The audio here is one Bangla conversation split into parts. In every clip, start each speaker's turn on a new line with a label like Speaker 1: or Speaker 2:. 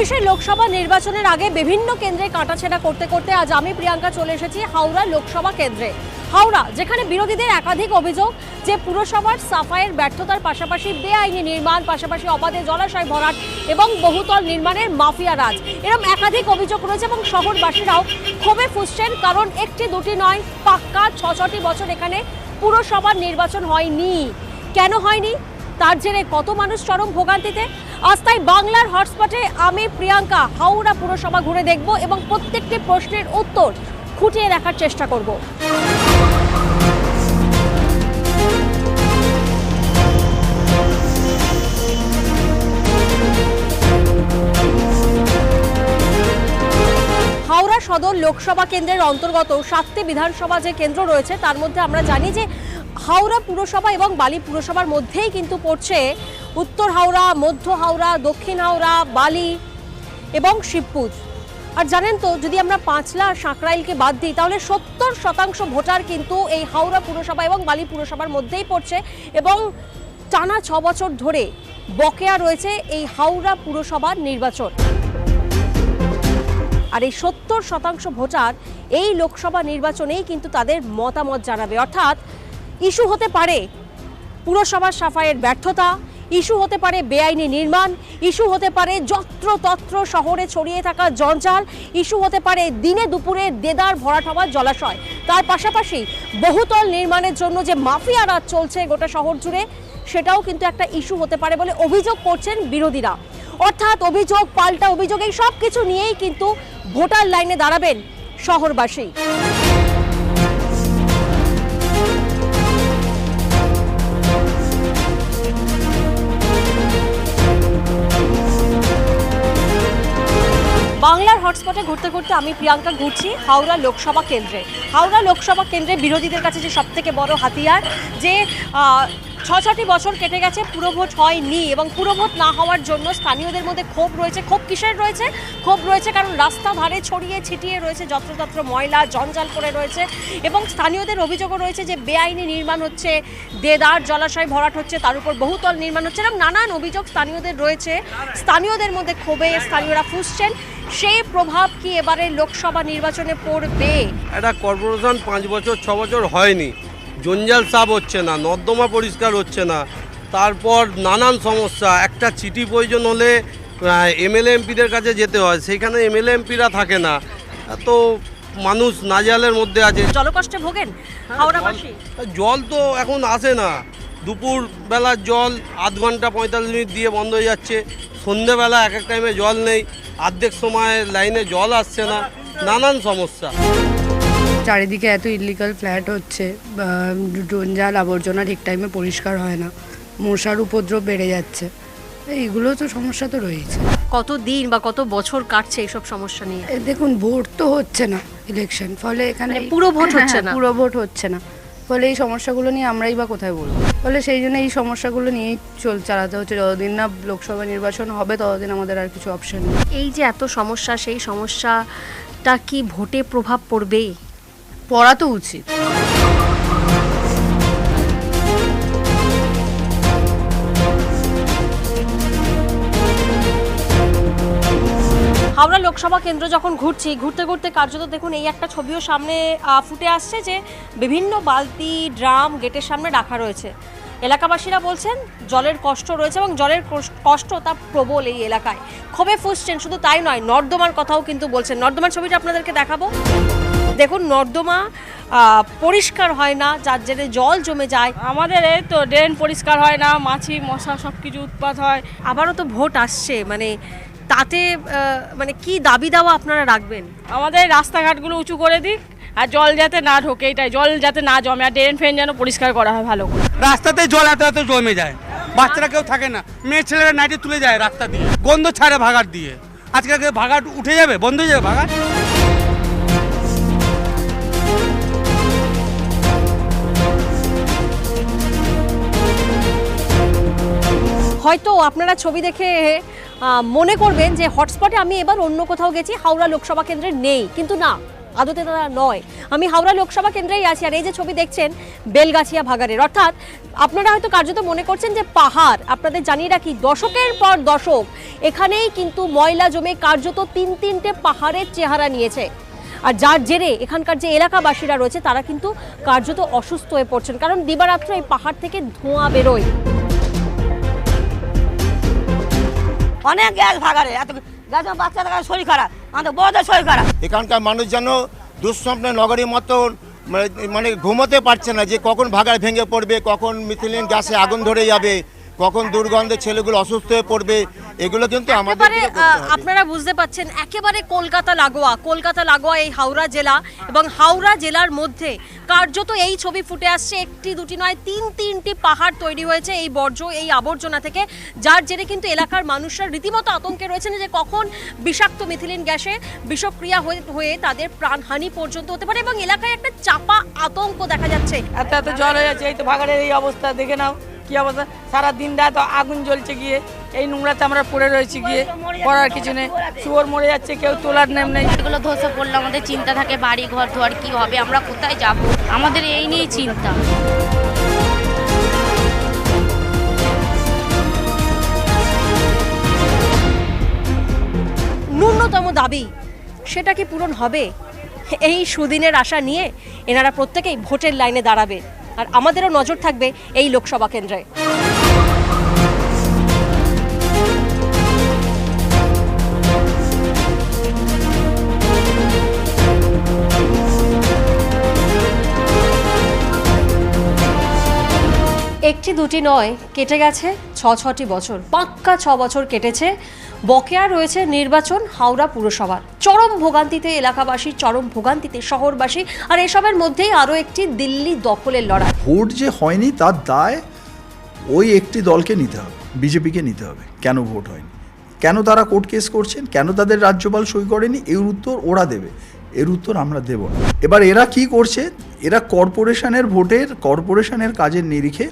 Speaker 1: লোকসভা নির্বাচনের আগে বিভিন্ন কেন্দ্রে কাটাছেড়া করতে করতে আজ আমি প্রিয়াঙ্কা চলে এসেছি হাওড়া লোকসভা কেন্দ্রে। হাওড়া, যেখানে বিরোধীদের একাধিক অভিযোগ যে পুরসভার সাফাইয়ের ব্যর্থতার পাশাপাশি বেআইনি নির্মাণ, পাশাপাশি অবাধে জলাশয় ভরাট এবং বহুতল নির্মাণের মাফিয়া রাজ। এরকম একাধিক অভিযোগ রয়েছে এবং শহরবাসীরাও ক্ষোভে ফুসছেন কারণ একটি দুটি নয়, পাক্কা ছ ছটি বছর এখানে পুরসভার নির্বাচন হয়নি। কেন হয়নি? তার জেরে কত মানুষ চরম ভোগান্তিতে? আজ বাংলার হটস্পটে আমি, প্রিয়াঙ্কা, হাওড়া পুরসভা ঘুরে দেখব এবং প্রত্যেকটি প্রশ্নের উত্তর খুঁটিয়ে দেখার চেষ্টা করব। হাওড়া সদর লোকসভা কেন্দ্রের অন্তর্গত সাতটি বিধানসভা যে কেন্দ্র রয়েছে, তার মধ্যে আমরা জানি যে হাওড়া পুরসভা এবং বালি পুরসভার মধ্যেই কিন্তু পড়ছে উত্তর হাওড়া, মধ্য হাওড়া, দক্ষিণ হাওড়া, বালি এবং শিবপুর। আর জানেন তো, যদি আমরা পাঁচলা আর সাঁকরাইলকে বাদ দিই, তাহলে সত্তর শতাংশ ভোটার কিন্তু এই হাওড়া পুরসভা এবং বালি পুরসভার মধ্যেই পড়ছে এবং টানা ছ বছর ধরে বকেয়া রয়েছে এই হাওড়া পুরসভার নির্বাচন। আর এই সত্তর শতাংশ ভোটার এই লোকসভা নির্বাচনেই কিন্তু তাদের মতামত জানাবে। অর্থাৎ ইস্যু হতে পারে পুরসভার সাফাইয়ের ব্যর্থতা ইস্যু হতে পারে বেআইনি নির্মাণ, ইস্যু হতে পারে যত্রতত্র শহরে ছড়িয়ে থাকা জঞ্জাল, ইস্যু হতে পারে দিনে দুপুরে দেদার ভরাট হওয়া জলাশয়। তার পাশাপাশি বহুতল নির্মাণের জন্য যে মাফিয়া রাজ চলছে গোটা শহর জুড়ে, সেটাও কিন্তু একটা ইস্যু হতে পারে বলে অভিযোগ করছেন বিরোধীরা। অর্থাৎ অভিযোগ, পাল্টা অভিযোগ, এই সব কিছু নিয়েই কিন্তু ভোটার লাইনে দাঁড়াবেন শহরবাসী। বাংলার হটস্পটে ঘুরতে ঘুরতে আমি প্রিয়াঙ্কা ঘুরছি হাওড়া লোকসভা কেন্দ্রে। হাওড়া লোকসভা কেন্দ্রে বিরোধীদের কাছে যে সবথেকে বড় হাতিয়ার, যে ছটি বছর কেটে গেছে পুরভোট হয়নি এবং পুরভোট না হওয়ার জন্য স্থানীয়দের মধ্যে ক্ষোভ রয়েছে। ক্ষোভ কিসের রয়েছে? ক্ষোভ রয়েছে কারণ রাস্তা ধারে ছড়িয়ে ছিটিয়ে রয়েছে যত্রতত্র ময়লা, জঞ্জাল করে রয়েছে এবং স্থানীয়দের অভিযোগও রয়েছে যে বেআইনি নির্মাণ হচ্ছে, দেদার জলাশয় ভরাট হচ্ছে, তার উপর বহুতল নির্মাণ হচ্ছে এরকম নানান অভিযোগ স্থানীয়দের রয়েছে। স্থানীয়দের মধ্যে ক্ষোভে স্থানীয়রা ফুসছেন। সেই প্রভাব কি এবারে লোকসভা নির্বাচনে পড়বে?
Speaker 2: একটা কর্পোরেশন পাঁচ বছর, ছ বছর হয়নি। জঞ্জাল সাফ হচ্ছে না নর্দমা পরিষ্কার হচ্ছে না। তারপর নানান সমস্যা একটা চিঠি প্রয়োজন হলে এমএলএ এমপিদের কাছে যেতে হয় সেইখানে এমএলএ এমপিরা থাকে না। তো মানুষ নাজালের মধ্যে আছে।
Speaker 1: জলকষ্টে ভোগেন?
Speaker 2: জল তো এখন আসে না। দুপুর বেলার জল আধ ঘণ্টা পঁয়তাল্লিশ মিনিট দিয়ে বন্ধ হয়ে যাচ্ছে। সন্ধেবেলা এক এক টাইমে জল নেই। অর্ধেক সময় লাইনে জল আসছে না। নানান সমস্যা।
Speaker 3: চারিদিকে এত ইলিগাল ফ্ল্যাট হচ্ছে বা জঞ্জাল আবর্জনা ঠিক টাইমে পরিষ্কার হয় না মশার উপদ্রব বেড়ে যাচ্ছে এইগুলো তো সমস্যা তো রয়েছে।
Speaker 1: কত দিন বা কত বছর কাটছে এইসব সমস্যা নিয়ে?
Speaker 3: দেখুন ভোট তো হচ্ছে না ইলেকশন ফলে এখানে
Speaker 1: মানে পুরো ভোট হচ্ছে
Speaker 3: হ্যাঁ,
Speaker 1: না?
Speaker 3: পুরো ভোট হচ্ছে না ফলে এই সমস্যাগুলো নিয়ে আমরাই বা কোথায় বলব? ফলে সেই জন্য এই সমস্যাগুলো নিয়েই চল চালাতে হচ্ছে যতদিন না লোকসভা নির্বাচন হবে ততদিন আমাদের আর কিছু অপশন নেই।
Speaker 1: এই যে এত সমস্যা সেই সমস্যাটা কি ভোটে প্রভাব পড়বে
Speaker 3: পড়া তো উচিত।
Speaker 1: হাওড়া লোকসভা কেন্দ্র যখন ঘুরছি, ঘুরতে ঘুরতে কার্যত দেখুন এই একটা ছবিও সামনে ফুটে আসছে যে বিভিন্ন বালতি, ড্রাম গেটের সামনে রাখা রয়েছে। এলাকাবাসীরা বলছেন জলের কষ্ট রয়েছে এবং জলের কষ্ট- তা প্রবল এই এলাকায়। ক্ষোভে ফুসছেন, শুধু তাই নয়, নর্দমার কথাও কিন্তু বলছেন। নর্দমার ছবিটা আপনাদেরকে দেখাবো। দেখুন নর্দমা পরিষ্কার হয় না যার জেরে জল জমে যায়।
Speaker 4: আমাদের এই তো ড্রেন পরিষ্কার হয় না মাছি মশা সব কিছু উৎপাত হয়।
Speaker 1: আবারও তো ভোট আসছে মানে তাতে মানে কি দাবি দাওয়া আপনারা রাখবেন?
Speaker 4: আমাদের রাস্তাঘাটগুলো উঁচু করে দিক আর জল যাতে না ঢোকে এটাই। জল যাতে না জমে আর ড্রেন ফ্রেন যেন পরিষ্কার করা হয় ভালো করে।
Speaker 5: রাস্তাতে জল এত এত জমে যায় বাচ্চারা কেউ থাকে না। মেয়ে ছেলেরা নাইটে তুলে যায় রাস্তা দিয়ে গন্ধ ছাড়ে ভাগার দিয়ে। আজকে ভাগাট উঠে যাবে বন্ধ হয়ে যাবে ভাগাট
Speaker 1: হয়তো আপনারা ছবি দেখে মনে করবেন যে হটস্পটে আমি এবার অন্য কোথাও গেছি, হাওড়া লোকসভা কেন্দ্রে নেই। কিন্তু না, আদতে তারা নয়। আমি হাওড়া লোকসভা কেন্দ্রেই আছি আর এই যে ছবি দেখছেন, বেলগাছিয়া ভাগাড়ের। অর্থাৎ আপনারা হয়তো কার্যত মনে করছেন যে পাহাড়, আপনাদের জানিয়ে রাখি, দশকের পর দশক এখানেই কিন্তু ময়লা জমে কার্যত তিন তিনটে পাহাড়ের চেহারা নিয়েছে। আর যার জেরে এখানকার যে এলাকাবাসীরা রয়েছে, তারা কিন্তু কার্যত অসুস্থ হয়ে পড়ছেন। কারণ দিবারাত্র এই পাহাড় থেকে ধোঁয়া বেরোয়।
Speaker 6: অনেক গ্যাস ভাগারে এত গ্যাস বাচ্চা বাচ্চাদের শরীর খারাপ, আমাদের বড়দের শরীর খারাপ।
Speaker 7: এখানকার মানুষ যেন দুঃস্বপ্নে নগরীর মতন মানে- মানে ঘুমোতে পারছে না যে কখন ভাগার ভেঙে পড়বে, কখন মিথিলিন গ্যাসে আগুন ধরে যাবে। কখন দুর্গন্ধে ছেলেগুলো অসুস্থ হয়ে পড়বে এগুলো কিন্তু আমাদের।
Speaker 1: আপনারা বুঝতে পাচ্ছেন একেবারে কলকাতা লাগোয়া কলকাতা লাগোয়া এই হাওড়া জেলা এবং হাওড়া জেলার মধ্যে কার্যত এই ছবি ফুটে আসছে। একটি দুটি নয় তিন তিনটি পাহাড় তৈরি হয়েছে এই বর্জ্য এই আবর্জনা থেকে যার জেরে কিন্তু এলাকার মানুষরা রীতিমতো আতঙ্কে রয়েছেন যে কখন বিষাক্ত মিথিলিন গ্যাসে বিষক্রিয়া হয়ে হয়ে তাদের প্রাণহানি পর্যন্ত হতে পারে এবং এলাকায় একটা চাপা আতঙ্ক দেখা যাচ্ছে।
Speaker 4: এত এত জল হয়ে যাচ্ছে এই তো ভাগাড়ের এই অবস্থা দেখে নাও। কি অবস্থা? সারা দিন রাত আগুন জ্বলছে গিয়ে এই নোংরাতে আমরা পড়ে রয়েছি গিয়ে। করার কিছু নেই। শুয়োর মরে যাচ্ছে কেউ তোলার নেম নেই।
Speaker 8: এগুলো ধসে পড়লে আমাদের চিন্তা থাকে বাড়ি ঘর ধোয়ার কি হবে আমরা কোথায় যাব? আমাদের এই নিয়েই চিন্তা।
Speaker 1: ন্যূনতম দাবি সেটা কি পূরণ হবে? এই সুদিনের আশা নিয়ে এনারা প্রত্যেকেই ভোটের লাইনে দাঁড়াবে। আর আমাদেরও নজর থাকবে এই লোকসভা কেন্দ্রে। দুটি নয়, কেটে গেছে ছ, ছটি বছর। পাক্কা ছ বছর কেটেছে। বকেয়া রয়েছে নির্বাচন হাওড়া পুরসভার চরম ভোগান্তিতে এলাকাবাসী, চরম ভোগান্তিতে শহরবাসী, আর এসবের মধ্যেই আরও একটি দিল্লি দখলের লড়াই।
Speaker 9: ভোট যে হয়নি, তার দায় ওই একটি দলকে নিতে হবে, বিজেপিকে নিতে হবে। কেন ভোট হয়নি? কেন তারা কোর্ট কেস করছেন? কেন তাদের রাজ্যপাল সই করেনি? এর উত্তর ওরা দেবে। এর উত্তর আমরা দেব এবার এরা কি করছে? এরা কর্পোরেশনের ভোটের, কর্পোরেশনের কাজের নিরিখে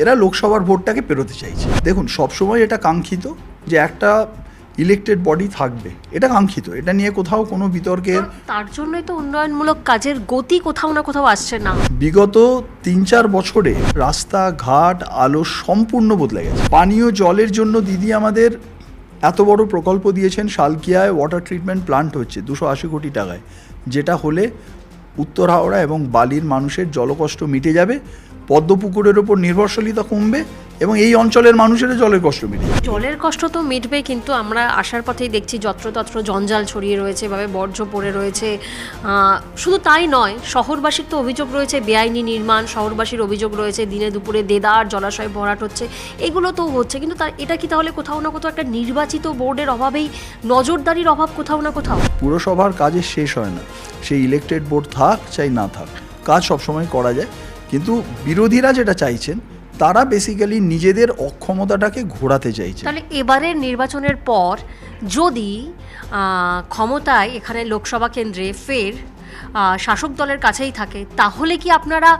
Speaker 9: এরা লোকসভার ভোটটাকে পেরোতে চাইছে। দেখুন সবসময় এটা কাঙ্ক্ষিত যে একটা ইলেকটেড বডি থাকবে। এটা কাঙ্ক্ষিত। এটা নিয়ে কোথাও কোনো বিতর্কের
Speaker 1: তার জন্যই তো উন্নয়নমূলক কাজের গতি কোথাও না কোথাও আসছে না।
Speaker 9: বিগত তিন চার বছরে রাস্তা ঘাট আলো সম্পূর্ণ বদলে গেছে। পানীয় জলের জন্য দিদি আমাদের এত বড় প্রকল্প দিয়েছেন শালকিয়ায় ওয়াটার ট্রিটমেন্ট প্লান্ট হচ্ছে দুশো আশি কোটি টাকায়। যেটা হলে উত্তর হাওড়া এবং বালির মানুষের জলকষ্ট মিটে যাবে। পদ্মপুকুরের ওপর নির্ভরশীলতা কমবে এবং এই অঞ্চলের মানুষেরও জলের কষ্ট মিটে যাবে
Speaker 1: জলের কষ্ট তো মিটবে কিন্তু আমরা আসার পথেই দেখছি যত্রতত্র জঞ্জাল ছড়িয়ে রয়েছে এভাবে বর্জ্য পড়ে রয়েছে। শুধু তাই নয় শহরবাসীর তো অভিযোগ রয়েছে বেআইনি নির্মাণ শহরবাসীর অভিযোগ রয়েছে দিনে দুপুরে দেদার জলাশয় ভরাট হচ্ছে এগুলো তো হচ্ছে। কিন্তু তার এটা কি তাহলে কোথাও না কোথাও একটা নির্বাচিত বোর্ডের অভাবেই নজরদারির অভাব কোথাও না কোথাও?
Speaker 9: পুরসভার কাজের শেষ হয় না। সেই ইলেকটেড বোর্ড থাক চাই না থাক কাজ সবসময় করা যায়। কিন্তু বিরোধীরা যেটা চাইছেন তারা বেসিক্যালি নিজেদের অক্ষমতাটাকে ঘোরাতে চাইছে
Speaker 1: তাহলে এবারের নির্বাচনের পর যদি ক্ষমতায় এখানে লোকসভা কেন্দ্রে ফের শাসক দলের কাছেই থাকে তাহলে কি আপনারা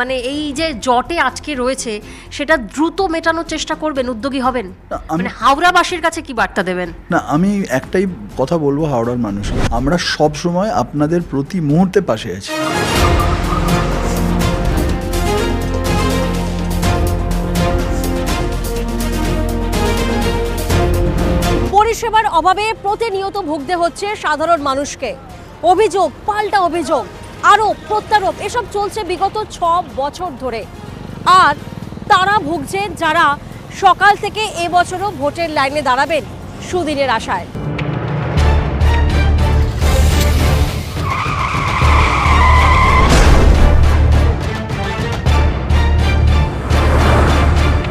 Speaker 1: মানে এই যে জটে আজকে রয়েছে সেটা দ্রুত মেটানোর চেষ্টা করবেন উদ্যোগী হবেন? মানে হাওড়াবাসীর কাছে কি বার্তা দেবেন?
Speaker 9: না আমি একটাই কথা বলব হাওড়ার মানুষ আমরা সব সময় আপনাদের প্রতি মুহূর্তে পাশে আছি।
Speaker 1: পরিষেবার অভাবে প্রতিনিয়ত ভুগতে হচ্ছে সাধারণ মানুষকে। অভিযোগ, পাল্টা অভিযোগ, আরোপ, প্রত্যারোপ, এসব চলছে বিগত ছ বছর ধরে। আর তারা ভুগছে যারা সকাল থেকে এবছরও ভোটের লাইনে দাঁড়াবেন সুদিনের আশায়।